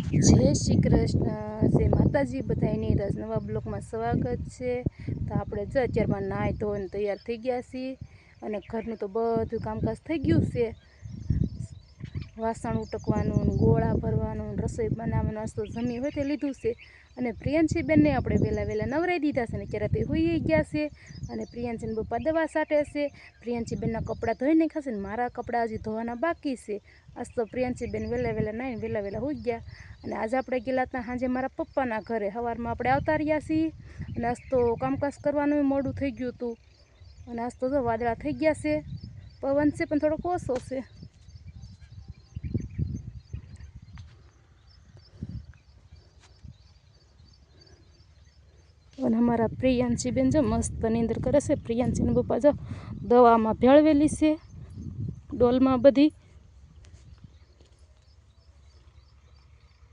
જય શ્રી કૃષ્ણ. જય માતાજી બધાની રસ નવા બ્લોકમાં સ્વાગત છે. તો આપણે જ અત્યારમાં નાહી ધોઈને તૈયાર થઈ ગયા છીએ અને ઘરનું તો બધું કામકાજ થઈ ગયું છે. વાસણ ઉટકવાનું, ગોળા ભરવાનું, રસોઈ બનાવવાનું આજ તો જમી હોય તે લીધું છે. અને પ્રિયંશી બેનને આપણે વહેલા વહેલા નવરાઈ દીધા છે ને ક્યારે તે હોઈ ગયા છે. અને પ્રિયંશીને પપ્પા દવા સાટે છે. પ્રિયંશી બેનના કપડાં ધોઈ નાખ્યા છે ને મારા કપડાં હજી ધોવાના બાકી છે. આજ તો પ્રિયંશી બેન વહેલા વહેલા નાહીને વહેલા વહેલા હોઈ ગયા. અને આજે આપણે ગયેલા હતા સાંજે મારા પપ્પાના ઘરે. સવારમાં આપણે આવતા રહ્યા છીએ. અને આજ તો કામકાજ કરવાનું મોડું થઈ ગયું હતું. અને આજ તો વાદળા થઈ ગયા છે. પવન છે પણ થોડોક ઓછો છે અને અમારા પ્રિયાંશીબેન જો મસ્ત નિંદર કરે છે. પ્રિયાંશીને પપ્પા જો દવામાં ભેળવેલી છે. ડોલમાં બધી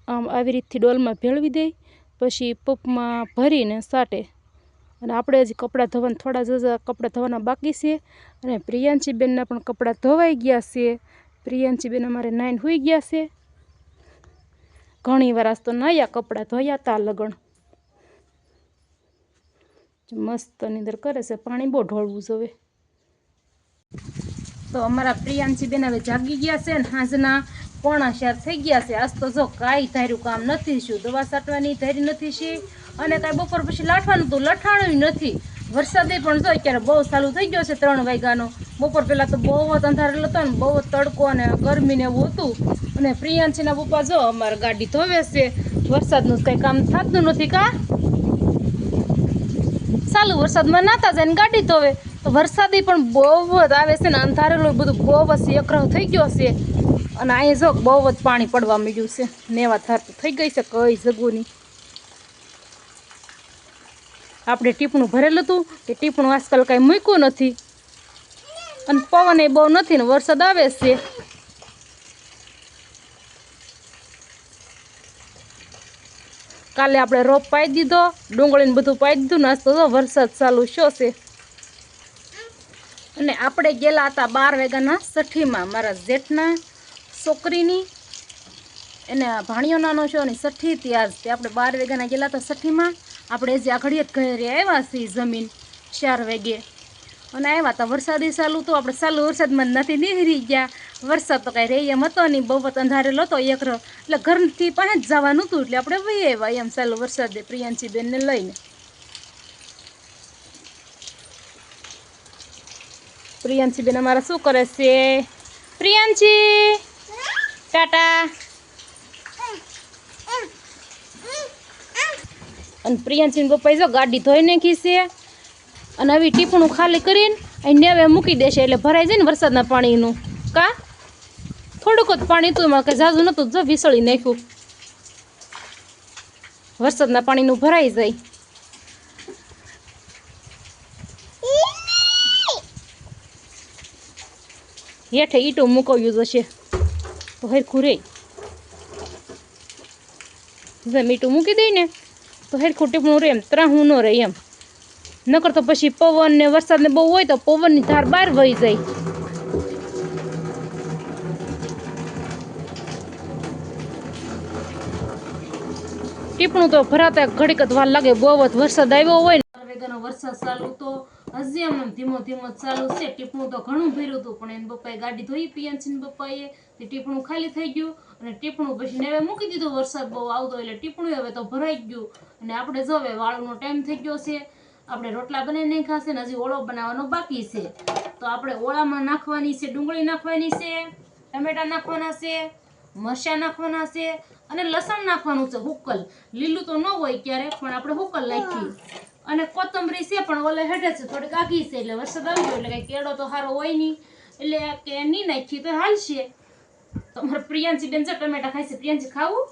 આમ આવી રીતથી ડોલમાં ભેળવી દે. પછી પપમાં ભરીને સાટે. અને આપણે હજી કપડાં ધોવાના, થોડા જજા કપડાં ધોવાના બાકી છે. અને પ્રિયાંશીબેનના પણ કપડાં ધોવાઈ ગયા છે. પ્રિયાંશીબેન અમારે નાઈન હોઈ ગયા છે. ઘણી વાર તો નયા કપડાં ધોયા તા લગણ. મસ્ત અંદર કરે છે. પાણી બહુ ઢોળવું જોવે તો અમારા પ્રિયાંશીબેન હવે જાગી ગયા છે ને સાંજના પોણા શેર થઈ ગયા છે. આજ તો જો કાંઈ ધાર્યું કામ નથી શું દવા છાંટવાની ધારી નથી શી અને કાંઈ બપોર પછી લાઠવાનું તો લઠાણું નથી. વરસાદે પણ જો અત્યારે બહુ ચાલુ થઈ ગયો છે ત્રણ વાગ્યાનો. બપોર પહેલાં તો બહુ જ અંધારેલો હતો ને બહુ તડકો અને ગરમી ને એવું હતું. અને પ્રિયાંશીના પપ્પા જો અમારે ગાડી ધોવે છે. વરસાદનું કંઈ કામ થતું નથી કા? ચાલુ, વરસાદમાં નાતા જાય ને ગાડી ધોવે તો વરસાદી પણ બહુ જ આવે છે ને, અંધારેલું બધું બહુ જ એકરો થઈ ગયો છે અને અહીંયા જો બહુ જ પાણી પડવા માંડ્યું છે. નેવા થાર થઈ ગઈ છે, કઈ જગુની આપણે ટીપણું ભરેલું હતું કે ટીપણું આજકાલ કાંઈ મૂક્યું નથી. અને પવન એ બહુ નથી ને, વરસાદ આવે છે. કાલે આપણે રોપ પાઈ દીધો, ડુંગળીને બધું પાઈ દીધું ને તો વરસાદ ચાલુ શો છે. અને આપણે ગયેલા હતા બાર વાગ્યાના સઠ્ઠીમાં મારા જેઠના છોકરીની. એને ભાણિયો નાનો છો અને સઠ્ઠી ત્યાં તે આપણે બાર વાગ્યાના ગયેલા હતા સઠ્ઠીમાં આપણે જે આઘડીએ ઘરે આવ્યા છીએ જમીન ચાર વાગે. અને આવ્યા તો વરસાદી ચાલુ તો આપણે ચાલુ વરસાદમાં નથી નીકળી ગયા. વરસાદ તો કાંઈ રહી એમ હતો નહીં, બહુ અંધારે અંધારેલો હતો એકરો. એટલે ઘરથી પાસે જ જવાનું હતું એટલે આપણે વહી આવ્યા એમ ચાલુ વરસાદે પ્રિયાંશીબેનને લઈને. પ્રિયાંશીબેન અમારા શું કરે છે? પ્રિયાંશી! ટાટા! અને પ્રિયાંશીને પપ્પાએ જો ગાડી ધોઈ નાખી છે. અને આવી ટીપણું ખાલી કરીને અહીં નેવે મૂકી દેશે એટલે ભરાઈ જાય ને વરસાદના પાણીનું. કા? થોડુંક જ પાણી હતું, એમાં કે ઝાઝું નહોતું, જો વિસળી નાખ્યું. વરસાદના પાણીનું ભરાઈ જાય. હેઠે ઈટો મૂકવ્યું જશે તો હરખું રે. જો મીઠું મૂકી દઈ ને, તો હરખું ટીપણું રે એમ, ત્રાહું ન રહે એમ. નકર તો પછી પવન ને વરસાદ ને બહુ હોય તો પવનની ધાર બહાર વહી જાય. ટીપણું તો ભરાતા ઘડીક જ વાર લાગે, બહુ જ વરસાદ આવ્યો હોય ને. વરસાદ ચાલુ તો, હજી એમ ધીમો ધીમો ચાલુ છે. ટીપણું તો ઘણું ભર્યું હતું, પણ એને બપ્પાએ ગાડી ધોઈ પિયાંશીને બપ્પાએ. તે ટીપણું ખાલી થઈ ગયું અને ટીપણું પછી નેવે મૂકી દીધું, વરસાદ બહુ આવતો એટલે ટીપણું હવે તો ભરાઈ ગયું. અને આપણે જો હવે વાળુનો ટાઈમ થઈ ગયો છે. આપણે રોટલા બને નહીં ખાશે ને હજી ઓળો બનાવવાનો બાકી છે. તો આપણે ઓળામાં નાખવાની છે, ડુંગળી નાખવાની છે, ટમેટા નાખવાના છે, મરચાં નાખવાના છે અને લસણ નાખવાનું છે હુકલ લીલું તો ન હોય ક્યારેક પણ આપણે હુકલ નાખીએ. અને કોથમરી છે પણ ઓલે હેઠે છે, થોડીક આગી છે, એટલે વરસાદ આવી ગયો, એટલે કંઈ કેળો તો સારો હોય નહીં. એટલે કે નહીં નાખીએ તો હાલશે. તમારે પ્રિયાંશી બેન છે, ટમેટા ખાય છે. પ્રિયાંશી, ખાવું?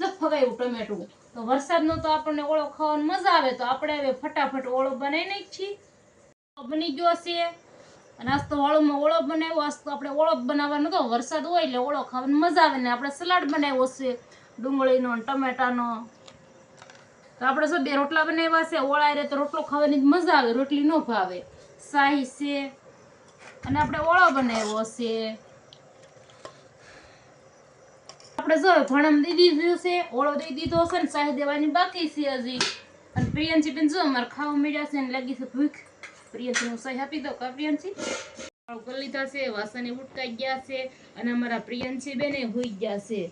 જ ફગાવ્યું ટમેટું. તો વરસાદનો તો આપણને ઓળો ખાવાની મજા આવે, તો આપણે હવે ફટાફટ ઓળો બનાવી નાખીએ. બની ગયો છે. અને આજ તો ઓળોમાં ઓળો બનાવ્યો, આજ તો આપણે ઓળો બનાવવાનો તો વરસાદ હોય એટલે ઓળો ખાવાની મજા આવે ને આપણે સલાડ બનાવ્યો છે, ડુંગળીનો ટમેટાનો. તો આપણે શું બે રોટલા બનાવ્યા છે, ઓળા રે તો રોટલો ખાવાની જ મજા આવે, રોટલી ન ભાવે. શાહી છે. અને આપણે ઓળો બનાવ્યો છે. આપણે જો ભણમ દઈ દીધું છે, ઓળો દઈ દીધો છે ને ચાય દેવાની બાકી છે હજી. અને પ્રિયંશી બેન જો અમારે ખાવા મળ્યા છે ને લાગી છે ભૂખ. પ્રિયંશી હું સહી આપી દઉં, કા પ્રિયંશી? કરી લીધા છે, વાસણે ઉટકાઈ ગયા છે અને અમારા પ્રિયંશી બેને હોઈ ગયા છે.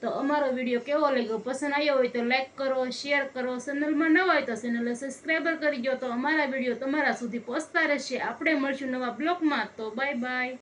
તો અમારો વીડિયો કેવો લાગ્યો? પસંદ આવ્યો હોય તો લાઈક કરો શેર કરો, ચેનલમાં નવા હોય તો ચેનલને સબસ્ક્રાઈબર કરી દો તો અમારા વીડિયો તમારા સુધી પહોંચતા રહેશે. આપણે મળશું નવા બ્લોગમાં. તો બાય બાય